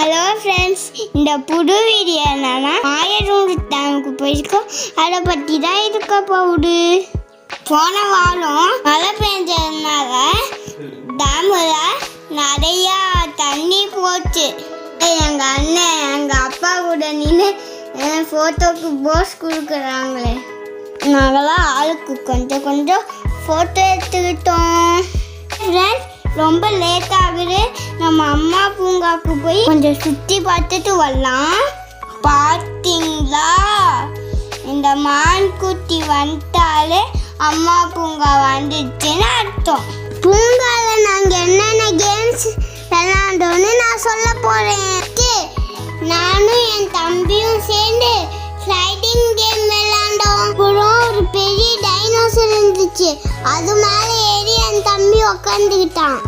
Hello friends இந்த புது video என்னன்னா ஆயிரம் டேமுக்கு போயிருக்கோம் அதை பற்றி தான் இருக்க போகுது. போன வாரம் மழை பெஞ்சதுனால டேமில் நிறையா தண்ணி போச்சு. எங்கள் அண்ணன் எங்கள் அப்பா கூட நின்று ஃபோட்டோக்கு போஸ் கொடுக்குறாங்களே. நாங்களாம் ஆளுக்கு கொஞ்சம் கொஞ்சம் ஃபோட்டோ எடுத்துக்கிட்டோம். ஃப்ரெண்ட்ஸ் ரொம்ப லேட் ஆகுது. நம்ம அம்மா பூங்காவுக்கு போய் கொஞ்சம் சுற்றி பார்த்துட்டு வரலாம். பார்த்தீங்களா? இந்த மான் குட்டி வந்துட்டாலே அம்மா பூங்கா வந்துடுச்சுன்னு அர்த்தம். பூங்காவில் நாங்கள் என்னென்ன கேம்ஸ் விளாண்டோன்னு நான் சொல்ல போகிறேன் நானும் என் தம்பியும் சேர்ந்து ஸ்லைடிங் கேம் விளாண்டோம் அப்புறம் ஒரு பெரிய டைனோசர் இருந்துச்சு. அது மேலே ஏறி என் தம்பி உக்காந்துக்கிட்டான்.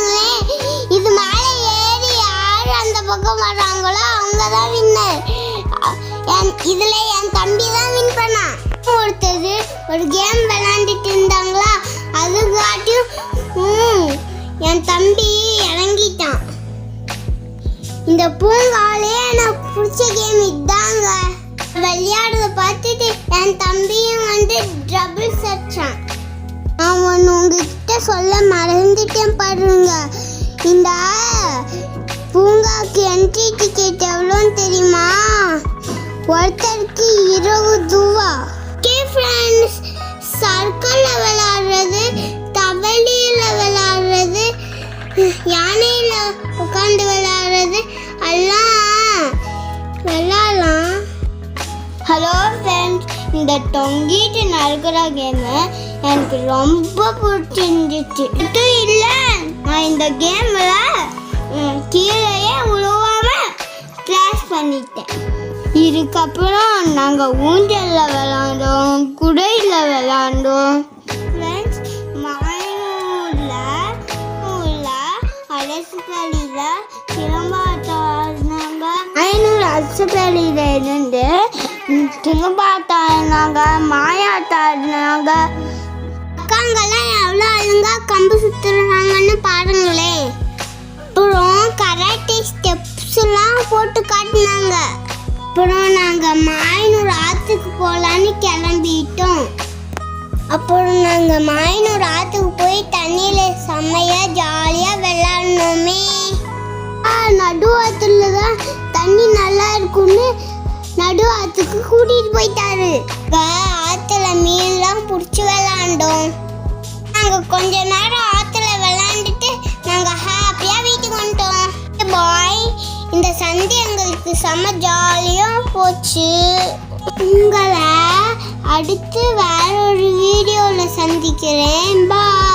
பாருங்களேன் இது மேலே ஏறி யார் அந்த பக்கம் வர்றாங்களோ அவங்க தான் வின்னர் என் இதுல என் தம்பி தான் வின் பண்ணான் ஒருத்தர் ஒரு கேம் விளையாண்டுட்டு இருந்தாங்களா? அது காட்டியும் என் தம்பி இறங்கிட்டான். இந்த பூங்காலே நான் சொல்ல மறந்துட்டேன் பாருங்க. இந்த பூங்காக்கு என்ட்ரி டிக்கெட் எவ்வளோன்னு தெரியுமா? ஒருத்தருக்கு இருபது ரூபா. ஓகே ஃப்ரெண்ட்ஸ் சர்க்கிளில் விளாடுறது தவளியில் விளாடுறது யார் இந்த தொங்கிட்டு நடக்கிற கேமு எனக்கு ரொம்ப பிடிச்சிருந்துச்சு. இல்லை நான் இந்த கேமில் கீழேயே உழுவாம கிளாஸ் பண்ணிட்டேன். இதுக்கப்புறம் நாங்கள் ஊஞ்சலில் விளாண்டோம் குடையில் விளாண்டோம். ஃப்ரெண்ட்ஸ் மாயூரில் உள்ள அரசு பள்ளியில் சிலம்பாட்டாடினாங்க ஐநூறு அரசு பள்ளியில் இருந்து சிலம்பாட்டாடினாங்க மாயாட்டாடினாங்க அக்காங்கெல்லாம் எவ்வளோ அழுங்கா கம்பு சுற்றுறாங்கன்னு பாருங்களேன் அப்புறம் கராட்டே ஸ்டெப்ஸ்லாம் போட்டு காட்டினாங்க. அப்புறம் நாங்கள் மாயனூர் ஆற்றுக்கு போகலான்னு கிளம்பிட்டோம். அப்புறம் நாங்கள் மாயனூர் ஆற்றுக்கு போய் தண்ணியில் செம்மையாக ஜாலியாக விளாட்ணுமே நடுவாத்துல தான் தண்ணி நல்லா இருக்கும்னு நடு ஆற்றுக்கு கூட்டிகிட்டு போயிட்டாரு. ஆத்துல ஆற்றுல மீன்லாம் பிடிச்சி விளாண்டோம். நாங்கள் கொஞ்ச நேரம் ஆற்றுல விளாண்டுட்டு நாங்கள் ஹாப்பியாக வீட்டுக்கு வந்துட்டோம். பாய் இந்த சந்தி எங்களுக்கு செம ஜாலியாக போச்சு. உங்களை அடுத்து வேற ஒரு வீடியோவில் சந்திக்கிறேன். பாய்